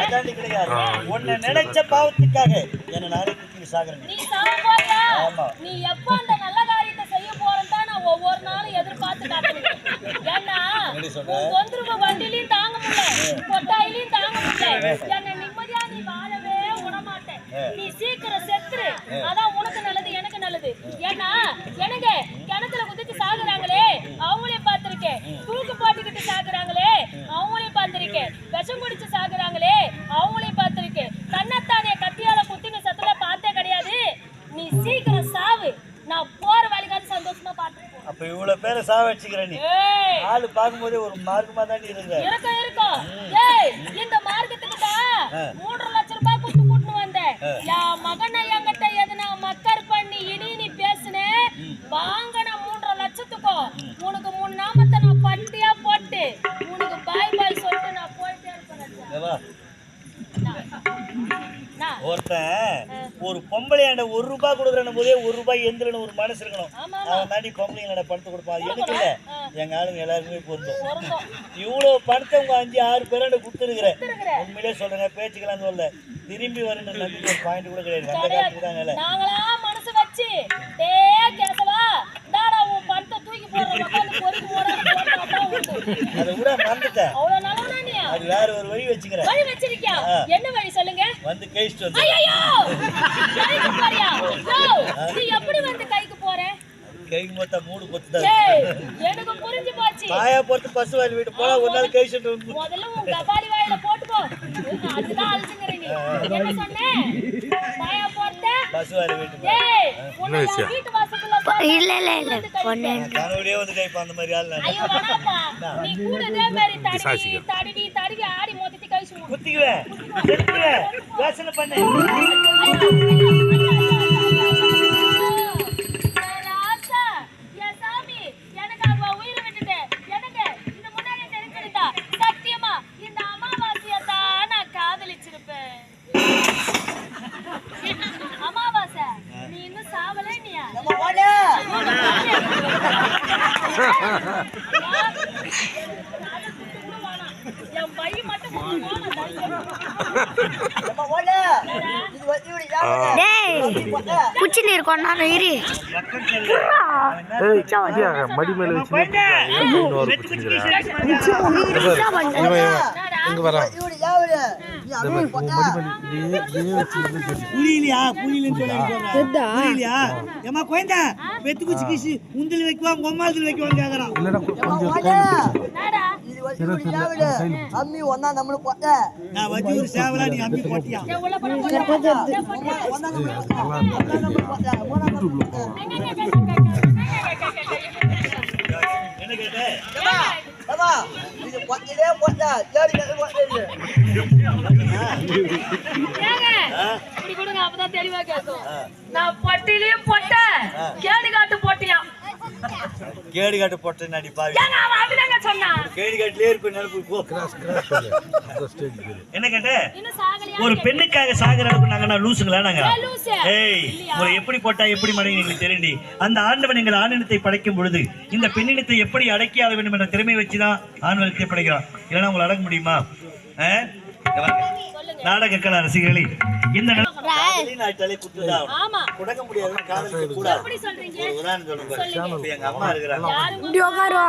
அதாண்டி கிடையாது. உன்னை நினைச்ச பாவத்துக்காக என்ன நானே குத்தி சாகுறேன் நீ? ஆமா. எப்ப அந்த நல்ல காரியத்தை செய்ய போறேன்னு தான் நான் ஒவ்வொரு நாளும் எதிர்பார்த்து காத்துருக்கேன். ஏன்னா, தொந்தரவு வண்டியிலயும் தாங்க முடியல, கொட்டாயிலயும் தாங்க முடியல. என்னை நிம்மதியா நீ வாழவே விடமாட்ட. நீ சீக்கிரம் செத்துரு. வச்சுக்கிற நீ. ஆளு பார்க்கும்போதே ஒரு மார்க்கமா இருக்கும் ஏய் இந்த மார்க்கத்துக்கு தான் லட்சம் ரூபாய் குத்து கூட்டு வந்தேன். என் மகனை என்கிட்ட எதுனா மக்கர் பண்ணி இனி நீ பேசுன? வாங்கின மூன்றரை லட்சத்துக்கும் உனக்கு மூணு நாமத்தை நான் பட்டியா போட்டு உனக்கு பாய் பாய் சொல்லிட்டு நான் போயிட்டே இருப்பேன் ஒருத்தன் ஒரு பொம்பளையாண்ட ஒரு ரூபாய் கொடுக்குறன போதே ஒரு ரூபாய் எந்திரன்னு ஒரு மனசு இருக்கணும். அவன் தாண்டி பொம்பளைங்களோட பணத்தை கொடுப்பான் அது எனக்கு இல்ல? எங்க ஆளுங்க எல்லாருக்குமே பொருந்தும். இவ்வளவு பணத்தை உங்க அஞ்சு ஆறு பேராண்ட கொடுத்துருக்குற கொடுத்துருக்குற. உண்மையிலே சொல்றேங்க பேச்சுக்கெல்லாம் சொல்ல திரும்பி வருன்ற நம்பிக்கை ஒரு பாயிண்ட் கூட கிடையாது. அந்த காலத்துக்கு தான் நாங்களா மனசு வச்சு அதை கூட மறந்துட்டேன். அது வேற ஒரு வழி வச்சுக்கிறேன். வழி வச்சிருக்கியா? என்ன வழி சொல்லுங்க? வந்து கேஸ்ட் வந்து ஐயோ கைக்கு போறியா? யோ, நீ எப்படி வந்து கைக்கு போற? கைக்கு மொத்தம் மூடு கொத்து தான். எனக்கு புரிஞ்சு போச்சு. மாயா பொறுத்து பசு வாயில் வீட்டு போனா ஒரு நாள் கேஸ்ட் முதல்ல உன் கபாலி வாயில போட்டுக்கோ. அதுதான் அழிச்சுங்கிற நீ. என்ன சொன்ன? மாயா போட்ட. பசு வாயில் வீட்டு ஏய் உன்னை என் வீட்டு வாசல்ல இல்ல இல்ல இல்ல. பொண்ணு. கனவுலயே வந்து கைப்பா அந்த மாதிரி ஆள் நான் ஐயோ வேணாப்பா நீ கூட இதே மாதிரி தடவி தடவி ஆடி மொத்தத்தி கை சும்மா குத்திக்குவேன் செத்துக்குவேன் யோசனை பண்ணு ராசா, என் சாமி, எனக்கு அவ உயிரை விட்டுட்டு, எனக்கு இந்த முன்னாடி தெரிஞ்சிருந்தா, சத்தியமா இந்த அமாவாசையைத்தான் நான் காதலிச்சிருப்பேன். அமாவாசை, நீ இன்னும் சாவலே நீயா? என் பையன் மட்டும் போனா டேய் குச்சி நீர் கொண்டாந்து இரு மடி மேல வச்சு இங்க வரா புரியலையா புரியலன்னு சொல்லி ஏமா குழந்தா? வெத்து குச்சி கிசி. உந்தில் வைக்குவா? கொம்மாலத்தில் வைக்குவான்னு கேக்குறான். இல்லடா கொஞ்சம் கையில என்னடா? அம்மி ஒன்னா நம்மளுக்கு போட்ட நான் வச்சு ஒரு சேவலா நீ அம்பி போட்டியா என்ன கேட்ட? ஏமா இது போட்டதே போட்ட ஜாடி கதை போட்டது? இப்படி கொடுங்க, அப்பதான் தெளிவா கேட்கும். நான் பொட்டிலையும் பொட்டேன், கேடு காட்டு பொட்டியாம். கேடு காட்டு போட்டேன் அடி பாவி ஏங்க, அவன் அப்படிதாங்க சொன்னான். கேடு காட்டுலயே இருப்ப நினைப்பு போ என்ன கேட்ட இன்னும்? ஒரு பெண்ணுக்காக சாகிற அளவுக்கு நாங்க நான் லூசுங்களா நாங்க? ஏய் உங்களை எப்படி போட்டா எப்படி மடங்கு எங்களுக்கு தெரியுண்டி அந்த ஆண்டவன் எங்கள் ஆணினத்தை படைக்கும் பொழுது இந்த பெண்ணினத்தை எப்படி அடக்கி ஆள வேண்டும் என்ற திறமை வச்சுதான் ஆண் வளர்த்தை படைக்கிறான். இல்லைன்னா உங்களை அடக்க முடியுமா. நாடக கலா ரசிகர்களே இந்த நாட்டாலே குத்துதான். ஆமா. குடக்க முடியாது காதலிக்க கூடாது. எப்படி சொல்றீங்க? ஒரு உதாரணம் சொல்லுங்க. இப்ப எங்க அம்மா இருக்கிறாங்க. யாருங்க? இப்படி உட்காருவா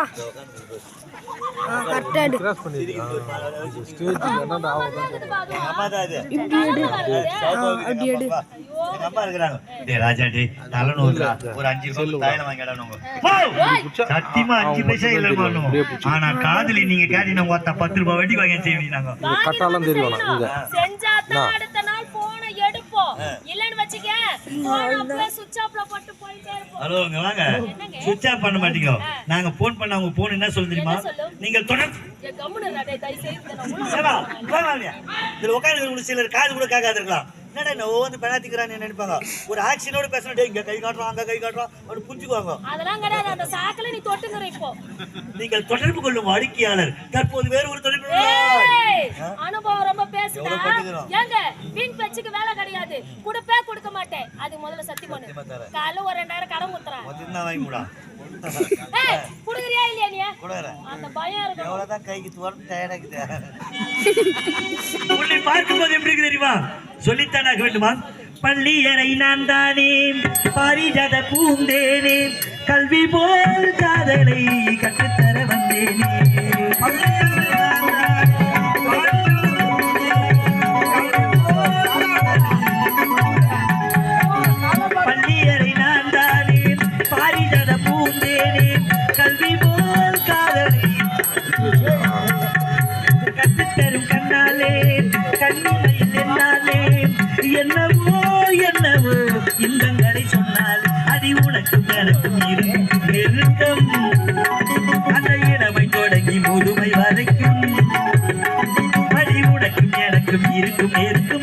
கரெக்டா. எடு கிராஸ் பண்ணிடு ஸ்டேஜ் என்னடா ஆகுது அதுவா, அதுவா? அம்மா தான் இது. இப்படி வருது. அப்படி எடு எங்க அம்மா இருக்கிறாங்க. டேய் ராஜா டேய் தலைநூறுடா ஒரு அஞ்சு ரூபாய் தாயில வாங்கிடானுங்க சத்தியமா அஞ்சு பைசா இல்ல ஆனா காதலி நீங்க கேட்டீங்கன்னா ஒருத்த பத்து ரூபாய் வட்டி வாங்கி செய்வீங்க நாங்க. கட்டாலாம் தெரியும் இங்க செஞ்சா தான் இல்லன்னு வச்சுக்க போன் அப்படியே சுவிட்ச் ஆஃப்ல போட்டு போயிட்டே இருப்போம். ஹலோ இங்க வாங்க. சுவிட்ச் ஆஃப் பண்ண மாட்டீங்க நாங்க போன் பண்ண அவங்க போன் என்ன சொல்லு தெரியுமா? என்ன சொல்லும்? நீங்கள் தொடர் என் கம்முனு இருடா, டேய், தயவு செய்து. இதுல சிலர் காது கூட கேட்காது இருக்கலாம். என்னடா என்ன ஒவ்வொன்று பெணாத்திக்கிறான்னு நினைப்பாங்க? ஒரு ஆக்ஷனோட பேசணும். இங்க கை காட்டுறோம் அங்க கை காட்டுறோம் அப்படி புரிஞ்சுக்குவாங்க. அதெல்லாம் கிடையாது. அந்த சாக்குல நீ தொட்டுக்கிற இப்போ. நீங்கள் தொடர்பு கொள்ளும் வாடிக்கையாளர். தற்போது வேறு ஒரு தொடர்பு அனுபவம் ரொம்ப? ஏங்க வீண் பேச்சுக்கு வேலை கிடையாது. கொடுப்பே கொடுக்க மாட்டேன். அது முதல்ல சத்தி பண்ணு காலைல ஒரு ரெண்டாயிரம் கடன் குத்துறேன் மொத்தம் தான் வாங்கி கூடா. ஏய் குடுக்குறியா இல்லையா நீ? கொடுக்குறேன். அந்த பயம் இருக்கு எவ்வளவுதான் கைக்கு துவரம் டயர்டாக்குது உன்னை பார்க்கும்போது எப்படி இருக்கு தெரியுமா? சொல்லித்தான் ஆக வேண்டுமா பள்ளியறை நான் தானே பாரிஜாத பூந்தேனே கல்வி போல் காதலை கற்றுத்தர வந்தேனே. இருக்கும் நெருக்கம் அந்த இளமை தொடங்கி முதுமை வரைக்கும். அறிவுடக்கும் எனக்கும் இருக்கும் இருக்கும்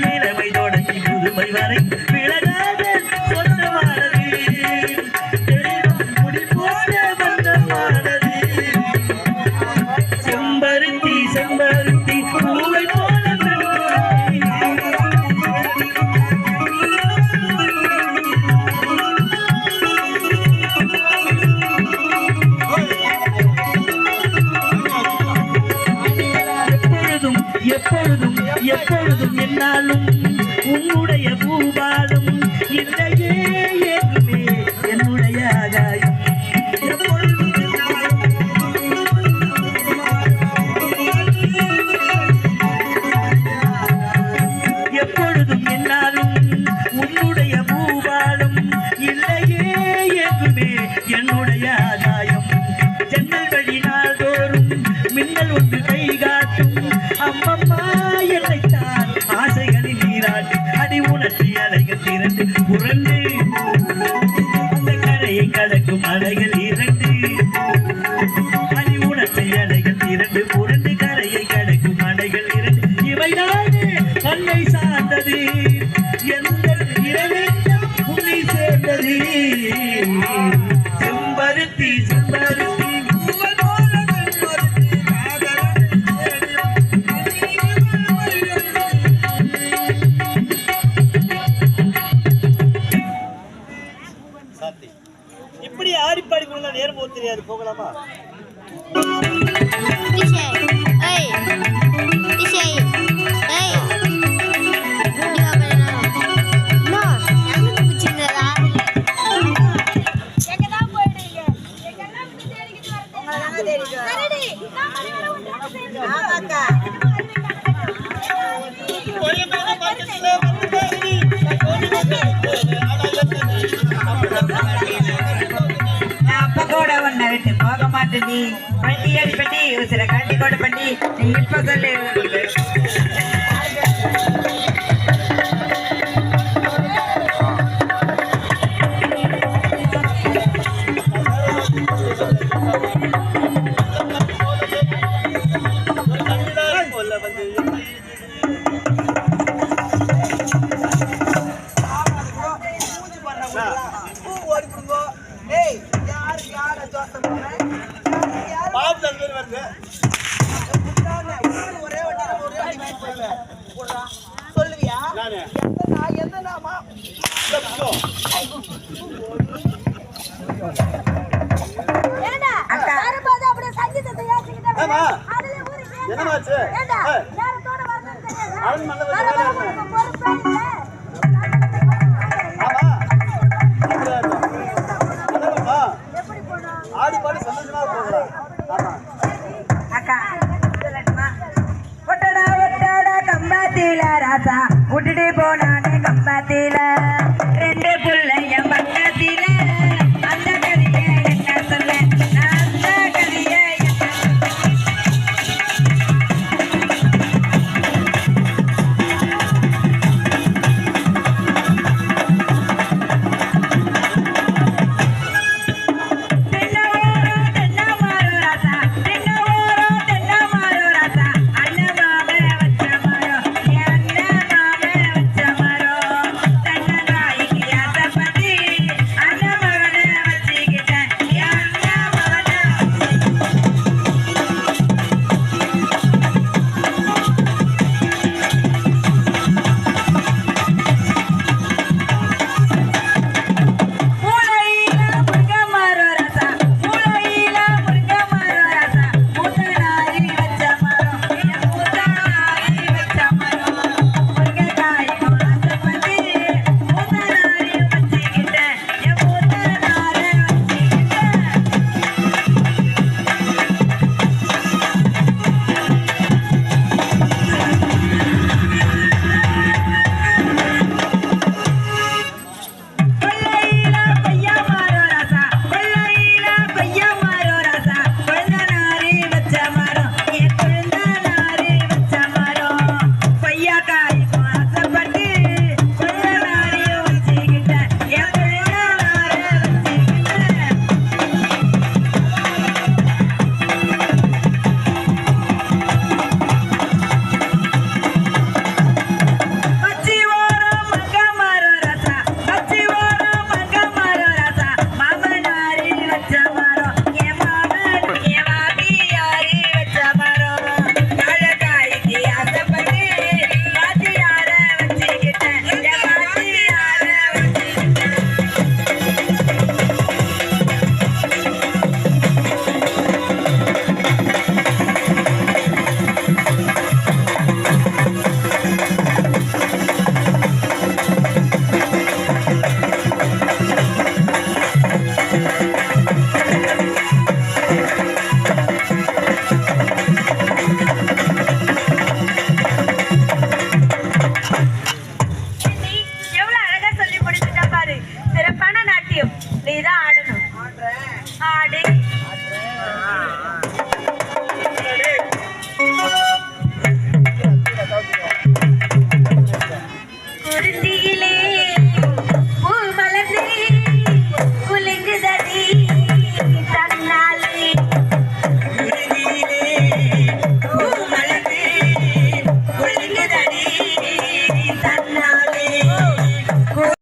திரண்டு புரண்டு அந்த கரையை கடக்கும் அலைகள் விட்டு போக மாட்டேன் பண்டி அடி பண்ணி சில கண்டி கூட பண்ணி நீ இப்ப சொல்லு. ஒட்டடா ஒட்டடா கம்பாத்தில ராசா. விட்டுட்டு போனானே கம்பாத்தில.